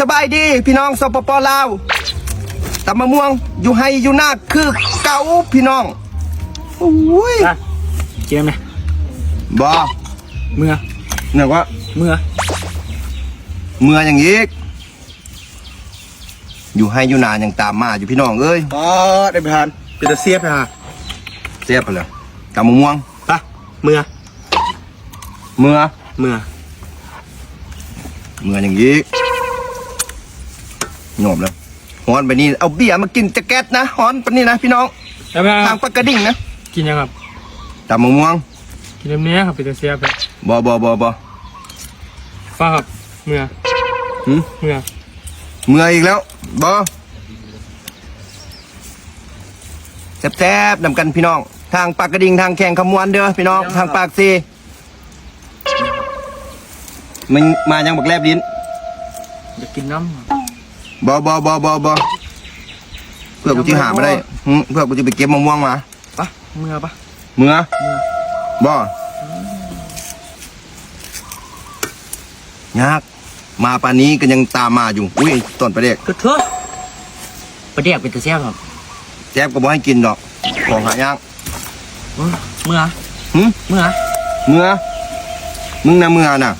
สบายดีพี่น้องสปปลาวตำมะม่วงอยู่ให้อยู่หน้าคือเก่าพี่น้องอุ้ยอะกินได้ไหมบอเมื่อเนี่ยว่าเมื่อเมื่ออย่างนี้อยู่ให้อยู่นาอย่างตามมาอยู่พี่น้องเอ้ยอ๋อได้ไปทานเป็นตะเสียบไปฮะเสียบไปเลยตำมะม่วงปะเมื่อเมื่อเมื่อเมื่ออย่างนี้ โยมแล้วฮอนไปนี่เอาเบียร์มากินจะแก๊สนะฮอนไปนี่นะพี่น้องได้ไปทางปากกระดิ่งนะกินยังครับตำมะม่วงกินน้ำเนี้ยครับเป็นตะเสียบไปบอบอบอบอฟ้าครับเมื่อหืมเมื่อเมื่ออีกแล้วบอแซ่บๆนำกันพี่น้อง ทางปากกระดิ่งทางแข่งขมวนเด้อพี่น้อง ทางปากซีมันมายังบักแลบลิ้นจะกินน้ำครั บบอบอบอบอบอเพื่อกูจะหามาได้หึเพื่อกูจะไปเก็บมะม่วงมาปะเมื่อปะเมื่อเมื่อบอยากมาป่านนี้ก็ยังตามมาอยู่ อุ้ยต้นประเด็กก็เถอะประเดี๋ยวเป็นตะเสียบครับแจ๊บก็บอกให้กินดอก ของหายากเมื่อเมื่อหึเมื่อเมื่อมึงนะเมื่อน่ะ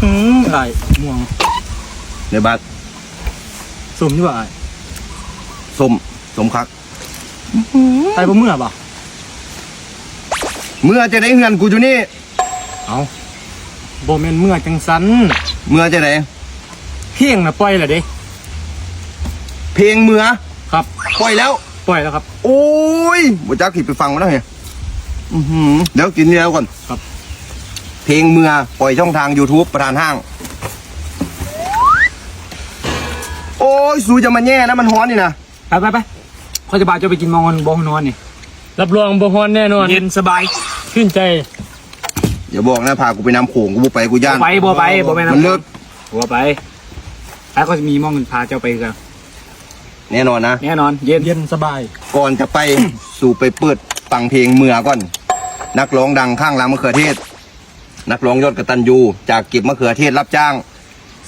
หืมอะไรม่วงในบัตรสุ่มดีกว่าสมสมคักไอ้บ่เมื่อปะเมื่อจะได้เงินกูอยู่นี่ เอาโบแมนเมื่อจังสันเมื่อจะได้เพียงนะปล่อยและเด้เพลงเมื่อครับ ปล่อยแล้ว ปล่อยแล้วครับ โอ้ยบ่จักผิดไปฟังมาแล้วเฮียอื้อหือเดี๋ยวกินเดียวก่อนครับ เพลงเมื่อปล่อยช่องทาง YouTube ประธานห้าง โอ้ยสูจะมาแย่นะมันฮ้อนนี่นะไปไปไปเขาจะบาจะไปกินมองบองนอนนี่รับรองบ่ฮอนแน่นอนเย็นสบายชื่นใจอย่าบอกนะพากูไปน้ำโขงกูบ่ไปกูย่านไปบ่ไปบ่ไปนะมันเลิกบ่ไปแล้วก็จะมีมองพาเจ้าไปกันแน่นอนนะแน่นอน เย็นเย็นสบาย ก่อนจะไปสู่ไปเปิดฟังเพลงเมื่อก่อน นักร้องดังข้างร้านมะเขือเทศ นักร้องยอดกระตันยูจากเก็บมะเขือเทศรับจ้าง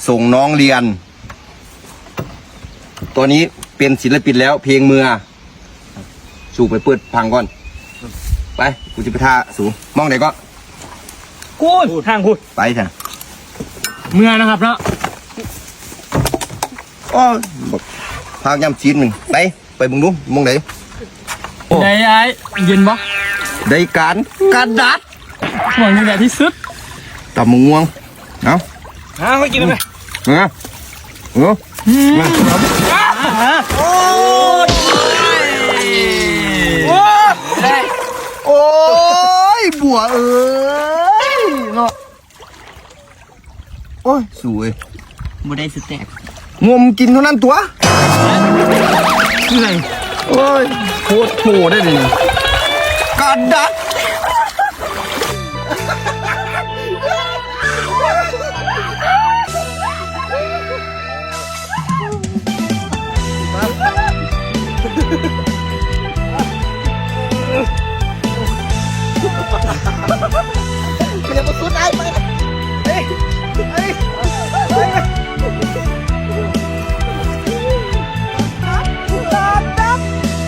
ส่งน้องเรียนตัวนี้เป็นศิลปินแล้วเพลงเมื่อสู่ไปเปิดพังก่อน ไปกูจะไปท่าสูมองไหนก็กูดทางกูดไปเถอะเมื่อนะครับเนาะอ้อบอกพากย่ำชีนหนึ่งไปไปมึงดูมองไหนไหนไอ้เย็นบ่ได้การการดัดหวังนี่แหละที่สุด ตับมึงง่วงเอาอ่าไม่กินเลยเออเออมาโอ้ยบัวเอ้ยเนาะโอ้ยสวยบ่ได้สแต็กงมกินเท่านั้นตัวคือไงโอ้ยโคตรโหได้เลยนี่การดัด